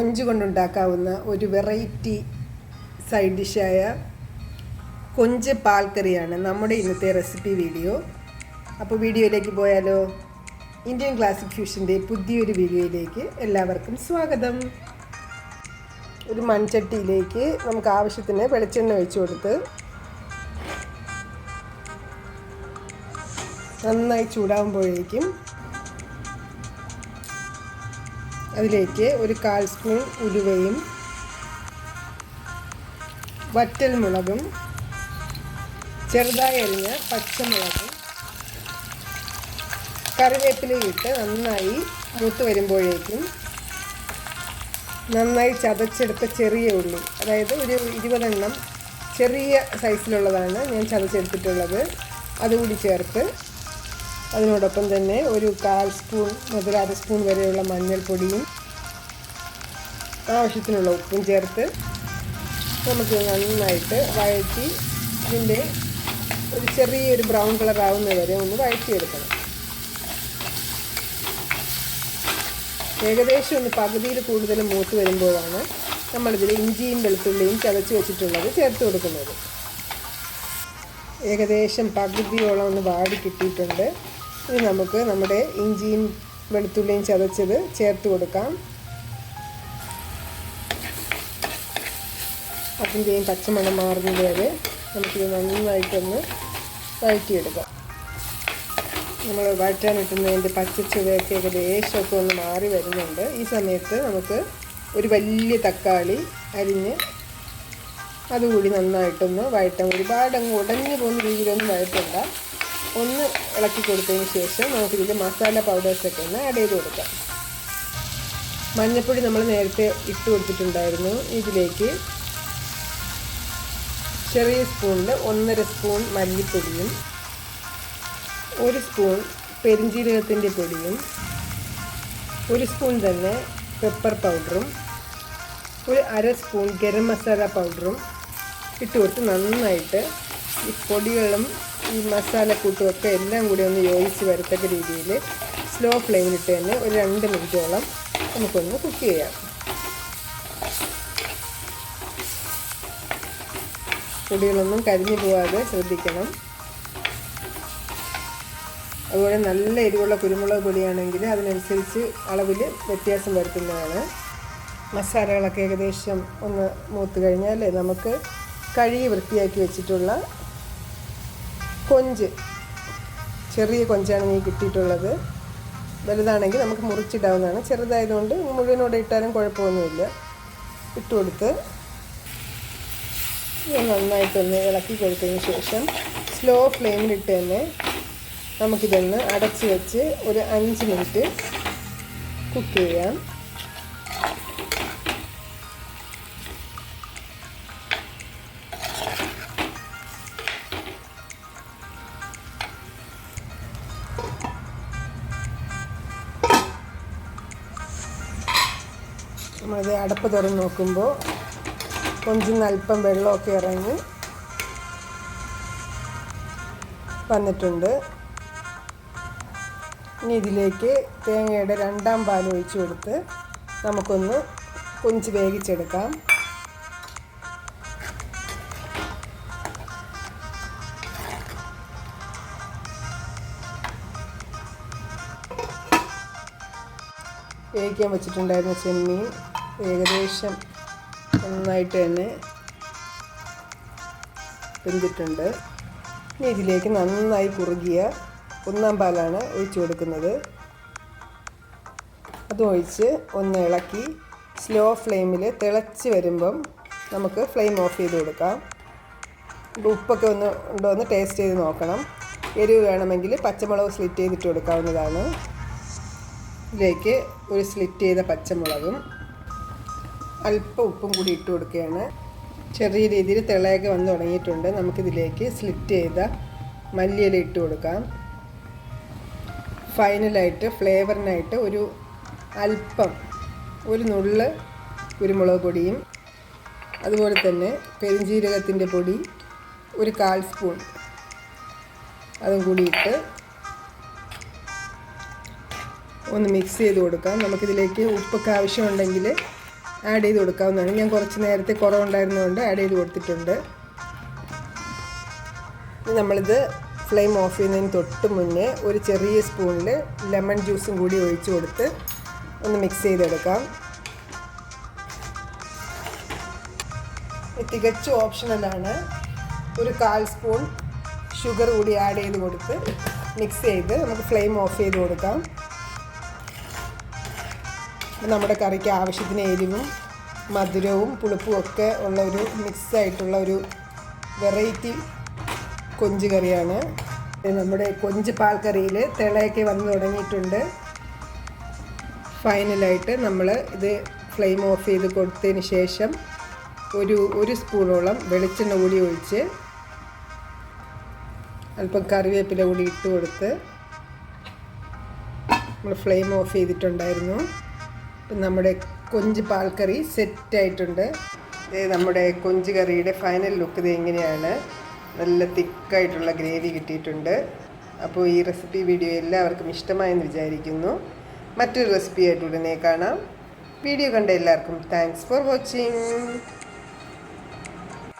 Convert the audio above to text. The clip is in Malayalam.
കൊഞ്ച് കൊണ്ടുണ്ടാക്കാവുന്ന ഒരു വെറൈറ്റി സൈഡ് ഡിഷായ കൊഞ്ച് പാൽക്കറിയാണ് നമ്മുടെ ഇന്നത്തെ റെസിപ്പി വീഡിയോ. അപ്പോൾ വീഡിയോയിലേക്ക് പോയാലോ? ഇന്ത്യൻ ക്ലാസിക് ഫ്യൂഷന്റെ പുതിയൊരു വീഡിയോയിലേക്ക് എല്ലാവർക്കും സ്വാഗതം. ഒരു മൺചട്ടിയിലേക്ക് നമുക്ക് ആവശ്യത്തിന് വെളിച്ചെണ്ണ ഒഴിച്ചു കൊടുത്ത് നന്നായി ചൂടാകുമ്പോഴേക്കും അതിലേക്ക് ഒരു കാൽ സ്പൂൺ ഉലുവയും വറ്റൽമുളകും ചെറുതായി അരിഞ്ഞ പച്ചമുളകും കറിവേപ്പിലയിട്ട് നന്നായി മൂത്ത് വരുമ്പോഴേക്കും നന്നായി ചതച്ചെടുത്ത ചെറിയ ഉള്ളി അതായത് ഒരു ഇരുപതെണ്ണം ചെറിയ സൈസിലുള്ളതാണ് ഞാൻ ചതച്ചെടുത്തിട്ടുള്ളത്. അതുകൂടി ചേർത്ത് അതിനോടൊപ്പം തന്നെ ഒരു കാൽ സ്പൂൺ മുതൽ അര സ്പൂൺ വരെയുള്ള മഞ്ഞൾപ്പൊടിയും ആവശ്യത്തിനുള്ള ഉപ്പും ചേർത്ത് നമുക്ക് നന്നായിട്ട് വഴറ്റി ഇതിന്റെ ഒരു ചെറിയൊരു ബ്രൗൺ കളർ ആവുന്നത് വരെ ഒന്ന് വഴറ്റിയെടുക്കണം. ഏകദേശം ഒന്ന് പകുതിയിൽ കൂടുതൽ മൂത്ത് വരുമ്പോഴാണ് നമ്മളിതിൽ ഇഞ്ചിയും വെളുത്തുള്ളിയും ചതച്ച് വെച്ചിട്ടുള്ളത് ചേർത്ത് കൊടുക്കുന്നത്. ഏകദേശം പകുതിയോളം ഒന്ന് വാടി കിട്ടിയിട്ടുണ്ട്. ഇനി നമുക്ക് നമ്മുടെ ഇഞ്ചിയും വെളുത്തുള്ളിയും ചതച്ചത് ചേർത്ത് കൊടുക്കാം. അതിന്റെയും പച്ചമണം മാറുന്നത് വരെ നമുക്കിത് നന്നായിട്ടൊന്ന് വഴറ്റിയെടുക്കാം. നമ്മൾ വഴറ്റാനിട്ടുന്നതിന്റെ പച്ചച്ചുവയൊക്കെ ഏകദേശമൊക്കെ ഒന്ന് മാറി വരുന്നുണ്ട്. ഈ സമയത്ത് നമുക്ക് ഒരു വലിയ തക്കാളി അരിഞ്ഞ് അതുകൂടി നന്നായിട്ടൊന്ന് വഴറ്റാം ഒരുപാട് അങ്ങ് ഉടഞ്ഞു പോകുന്ന രീതിയിലൊന്നും വഴറ്റണ്ട. ഒന്ന് ഇളക്കി കൊടുത്തതിന് ശേഷം നമുക്കിതിൽ മസാല പൗഡേഴ്സൊക്കെ ഒന്ന് ആഡ് ചെയ്ത് കൊടുക്കാം. മഞ്ഞൾപ്പൊടി നമ്മൾ നേരത്തെ ഇട്ട് കൊടുത്തിട്ടുണ്ടായിരുന്നു. ഇതിലേക്ക് ചെറിയ സ്പൂണിൽ ഒന്നര സ്പൂൺ മല്ലിപ്പൊടിയും ഒരു സ്പൂൺ പെരിഞ്ജീരകത്തിന്റെ പൊടിയും ഒരു സ്പൂൺ തന്നെ പെപ്പർ പൗഡറും ഒരു അര സ്പൂൺ ഗരം മസാല പൗഡറും ഇട്ട് കൊടുത്ത് നന്നായിട്ട് ഈ പൊടികളും ഈ മസാലക്കൂട്ടും ഒക്കെ എല്ലാം കൂടി ഒന്ന് യോജിച്ച് വരത്തക്ക രീതിയിൽ സ്ലോ ഫ്ലെയിമിലിട്ട് തന്നെ ഒരു രണ്ട് മിനിറ്റോളം നമുക്കൊന്ന് കുക്ക് ചെയ്യാം. പൊടികളൊന്നും കരിഞ്ഞു പോകാതെ ശ്രദ്ധിക്കണം. അതുപോലെ നല്ല എരിവുള്ള കുരുമുളക് പൊടിയാണെങ്കിൽ അതിനനുസരിച്ച് അളവിൽ വ്യത്യാസം വരുത്തുന്നതാണ്. മസാലകളൊക്കെ ഏകദേശം ഒന്ന് മൂത്ത് കഴിഞ്ഞാൽ നമുക്ക് കഴുകി വൃത്തിയാക്കി വെച്ചിട്ടുള്ള കൊഞ്ച്. ചെറിയ കൊഞ്ചാണ് നീ കിട്ടിയിട്ടുള്ളത്. വലുതാണെങ്കിൽ നമുക്ക് മുറിച്ചിടാവുന്നതാണ്. ചെറുതായതുകൊണ്ട് മുഴുവനോടെ ഇട്ടാലും കുഴപ്പമൊന്നുമില്ല. ഇട്ട് കൊടുത്ത് നന്നായിട്ടൊന്ന് ഇളക്കി കൊടുത്തതിന് ശേഷം സ്ലോ ഫ്ലെയിമിലിട്ട് തന്നെ നമുക്കിതൊന്ന് അടച്ച് വെച്ച് ഒരു അഞ്ച് മിനിറ്റ് കുക്ക് ചെയ്യാം. നമ്മളത് അടപ്പ് തുറന്ന് നോക്കുമ്പോൾ കൊഞ്ചിന്ന് അല്പം വെള്ളമൊക്കെ ഇറങ്ങി വന്നിട്ടുണ്ട്. ഇനി ഇതിലേക്ക് തേങ്ങയുടെ രണ്ടാം പാൽ ഒഴിച്ചു കൊടുത്ത് നമുക്കൊന്ന് കൊഞ്ച് വേവിച്ചെടുക്കാം. വേവിക്കാൻ വെച്ചിട്ടുണ്ടായിരുന്ന ചെമ്മീൻ ഏകദേശം നന്നായിട്ട് തന്നെ വെന്തിട്ടുണ്ട്. ഇനി ഇതിലേക്ക് നന്നായി കുറുകിയ ഒന്നാം പാലാണ് ഒഴിച്ചു കൊടുക്കുന്നത്. അതും ഒഴിച്ച് ഒന്ന് ഇളക്കി സ്ലോ ഫ്ലെയിമിൽ തിളച്ച് വരുമ്പം നമുക്ക് ഫ്ലെയിം ഓഫ് ചെയ്ത് കൊടുക്കാം. ഉപ്പൊക്കെ ഒന്ന് ഉണ്ടോ എന്ന് ടേസ്റ്റ് ചെയ്ത് നോക്കണം. എരിവ് വേണമെങ്കിൽ പച്ചമുളക് സ്ലിറ്റ് ചെയ്തിട്ട് കൊടുക്കാവുന്നതാണ്. ഇതിലേക്ക് ഒരു സ്ലിറ്റ് ചെയ്ത പച്ചമുളകും അല്പം ഉപ്പും കൂടി ഇട്ട് കൊടുക്കുകയാണ്. ചെറിയ രീതിയിൽ തിളയൊക്കെ വന്ന് തുടങ്ങിയിട്ടുണ്ട്. നമുക്കിതിലേക്ക് സ്ലിറ്റ് ചെയ്ത മല്ലിയില ഇട്ട് കൊടുക്കാം. ഫൈനലായിട്ട് ഫ്ലേവറിനായിട്ട് ഒരു അല്പം ഒരു നുള്ള് കുരുമുളക് പൊടിയും അതുപോലെ തന്നെ പെരിഞ്ജീരകത്തിന്റെ പൊടി ഒരു കാൽ സ്പൂൺ അതും കൂടിയിട്ട് ഒന്ന് മിക്സ് ചെയ്ത് കൊടുക്കാം. നമുക്കിതിലേക്ക് ഉപ്പൊക്കെ ആവശ്യമുണ്ടെങ്കിൽ ആഡ് ചെയ്ത് കൊടുക്കാവുന്നതാണ്. ഞാൻ കുറച്ച് നേരത്തെ കുറവുണ്ടായിരുന്നതുകൊണ്ട് ആഡ് ചെയ്ത് കൊടുത്തിട്ടുണ്ട്. നമ്മളിത് ഫ്ലെയിം ഓഫ് ചെയ്യുന്നതിന് തൊട്ട് മുന്നേ ഒരു ചെറിയ സ്പൂണിൽ ലെമൺ ജ്യൂസും കൂടി ഒഴിച്ച് കൊടുത്ത് ഒന്ന് മിക്സ് ചെയ്തെടുക്കാം. തികച്ചും ഓപ്ഷണലാണ് ഒരു കാൽ സ്പൂൺ ഷുഗർ കൂടി ആഡ് ചെയ്ത് കൊടുത്ത് മിക്സ് ചെയ്ത് നമുക്ക് ഫ്ലെയിം ഓഫ് ചെയ്ത് കൊടുക്കാം. നമ്മുടെ കറിക്ക് ആവശ്യത്തിന് എരിവും മധുരവും പുളിപ്പും ഒക്കെ ഉള്ള ഒരു മിക്സ് ആയിട്ടുള്ള ഒരു വെറൈറ്റി കൊഞ്ച് കറിയാണ്. നമ്മുടെ കൊഞ്ച് പാൽ കറിയിൽ തിളയൊക്കെ വന്ന് തുടങ്ങിയിട്ടുണ്ട്. ഫൈനലായിട്ട് നമ്മൾ ഇത് ഫ്ലെയിം ഓഫ് ചെയ്ത് കൊടുത്തതിന് ശേഷം ഒരു ഒരു സ്പൂണോളം വെളിച്ചെണ്ണ കൂടി ഒഴിച്ച് അല്പം കറിവേപ്പില കൂടി ഇട്ട് കൊടുത്ത് നമ്മൾ ഫ്ലെയിം ഓഫ് ചെയ്തിട്ടുണ്ടായിരുന്നു. ഇപ്പം നമ്മുടെ കൊഞ്ച് പാൽക്കറി സെറ്റായിട്ടുണ്ട്. നമ്മുടെ കൊഞ്ച് കറിയുടെ ഫൈനൽ ലുക്ക് ഇത് എങ്ങനെയാണ് നല്ല തിക്കായിട്ടുള്ള ഗ്രേവി കിട്ടിയിട്ടുണ്ട്. അപ്പോൾ ഈ റെസിപ്പി വീഡിയോ എല്ലാവർക്കും ഇഷ്ടമായെന്ന് വിചാരിക്കുന്നു. മറ്റൊരു റെസിപ്പിയായിട്ട് ഉടനെ കാണാം. വീഡിയോ കണ്ട എല്ലാവർക്കും താങ്ക്സ് ഫോർ വാച്ചിങ്.